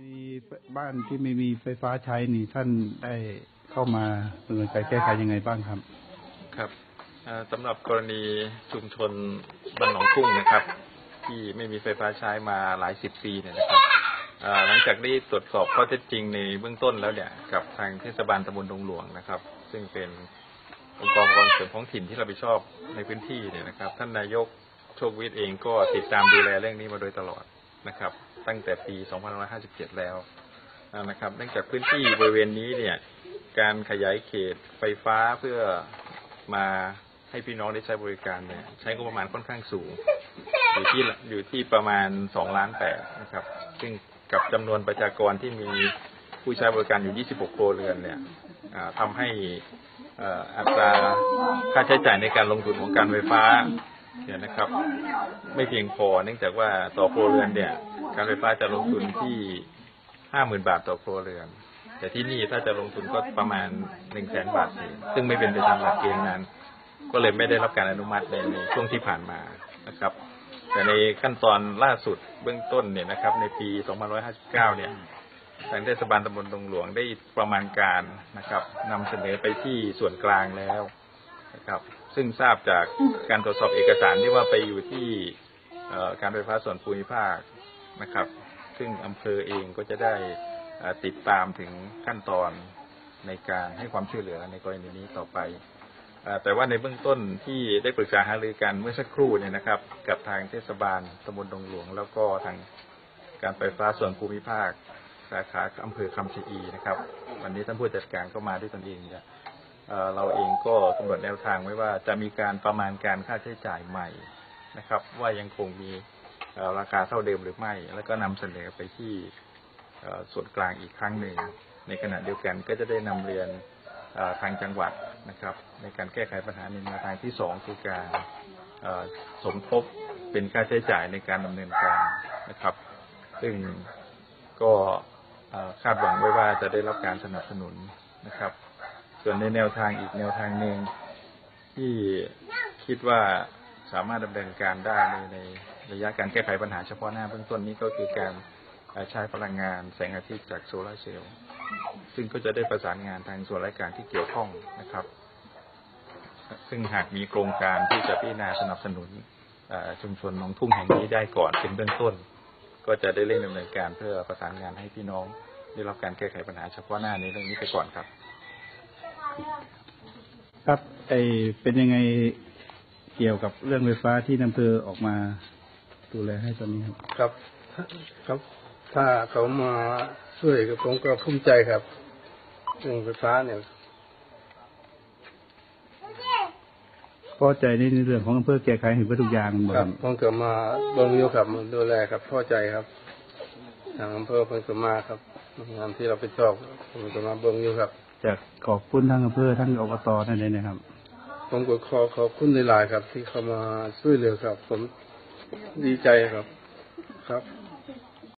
มีบ้านที่ไม่มีไฟฟ้าใช้นี่ท่านได้เข้ามาดำเนินการแก้ไขยังไงบ้างครับ ครับสำหรับกรณีชุมชนบ้านหนองทุ่งนะครับ ที่ไม่มีไฟฟ้าใช้มาหลายสิบปีเนี่ยนะครับหลังจากได้ตรวจสอบข้อเท็จจริงในเบื้องต้นแล้วเนี่ยกับทางเทศบาลตำบลดงหลวงนะครับ ซึ่งเป็นองค์กรกครองส่วนท้องถิ่นที่รับผิดชอบในพื้นที่เนี่ยนะครับ ท่านนายกโชควิทย์เองก็ติดตามดูแลเรื่องนี้มาโดยตลอด นะครับ ตั้งแต่ปี 2557 แล้วนะครับ เนื่องจากพื้นที่บริเวณนี้เนี่ย การขยายเขตไฟฟ้าเพื่อมาให้พี่น้องได้ใช้บริการเนี่ยใช้งบประมาณค่อนข้างสูง อยู่ที่อยู่ที่ประมาณสองล้านแปดนะครับ ซึ่งกับจำนวนประชากรที่มีผู้ใช้บริการอยู่ 26 โครัวเรือนเนี่ยอ่าทำให้อัตราค่าใช้จ่ายในการลงทุนของการไฟฟ้า เนี่ยนะครับ ไม่เพียงพอเนื่องจากว่าต่อครัวเรือนเนี่ย การไฟฟ้าจะลงทุนที่ห้าหมื่นบาทต่อครัวเรือน แต่ที่นี่ถ้าจะลงทุนก็ประมาณหนึ่งแสนบาทเศษซึ่งไม่เป็นไปตามหลักเกณฑ์นั้น ก็เลยไม่ได้รับการอนุมัติในในช่วงที่ผ่านมานะครับ แต่ในขั้นตอนล่าสุดเบื้องต้นเนี่ยนะครับ ในปี 2559 เนี่ยทางเทศบาลตำบลดงหลวงได้ประมาณการนะครับนำเสนอไปที่ส่วนกลางแล้วนะครับ ซึ่งทราบจากการตรวจสอบเอกสารที่ว่าไปอยู่ที่การไฟฟ้าส่วนภูมิภาคนะครับ ซึ่งอำเภอเองก็จะได้ติดตามถึงขั้นตอนในการให้ความช่วยเหลือในกรณีนี้ต่อไป แต่ว่าในเบื้องต้นที่ได้ปรึกษาหารือกันเมื่อสักครู่เนี่ยนะครับ กับทางเทศบาลตำบลดงหลวง แล้วก็ทางการไฟฟ้าส่วนภูมิภาค สาขาอำเภอคำชะอีนะครับ วันนี้ท่านผู้จัดการก็มาด้วยตนเอง เราเองก็กำหนดแนวทางไว้ว่าจะมีการประมาณการค่าใช้จ่ายใหม่นะครับ ว่ายังคงมีราคาเท่าเดิมหรือไม่ แล้วก็นำเสนอไปที่ส่วนกลางอีกครั้งหนึ่ง ในขณะเดียวกันก็จะได้นำเรียนทางจังหวัดนะครับ ในการแก้ไขปัญหาในแนวทางที่สองคือการสมทบเป็นค่าใช้จ่ายในการดำเนินการนะครับ ซึ่งก็คาดหวังไว้ว่าจะได้รับการสนับสนุนนะครับ ส่วนในแนวทางอีกแนวทางหนึ่งที่คิดว่าสามารถดำเนินการได้ในในระยะการแก้ไขปัญหาเฉพาะหน้าเบื้องต้นนี้ก็คือการใช้พลังงานแสงอาทิตย์จากโซลาร์เซลล์ซึ่งก็จะได้ประสานงานทางส่วนราชการที่เกี่ยวข้องนะครับ ซึ่งหากมีโครงการที่จะพิจารณาสนับสนุนชุมชนหนองทุ่งแห่งนี้ได้ก่อนเป็นเบื้องต้น ก็จะได้เร่งดำเนินการเพื่อประสานงานให้พี่น้องได้รับการแก้ไขปัญหาเฉพาะหน้าในเรื่องนี้ไปก่อนครับ ครับไอเป็นยังไงเกี่ยวกับเรื่องไฟฟ้าที่อำเภอออกมาดูแลให้ตอนนี้ครับ ครับ ครับ ถ้าเขามาช่วยกับผมก็ภูมิใจครับเรื่องไฟฟ้าเนี่ยพอใจในเรื่องของอำเภอแก้ไขให้เพื่อทุกอย่างเหมือครับนผมก็มาเบิ่งอยู่ครับมาดูแลครับพอใจครับทางอำเภอเพิ่นก็มาครับงานที่เราไปชอบผมก็มาเบิ่งอยู่ครับ จากขอบคุณทั้งอำเภอทั้งอบตนั่นเองนะครับ ผมก็ขอขอบคุณหลายๆครับ ที่เขามาช่วยเหลือครับ ผมดีใจครับ ครับ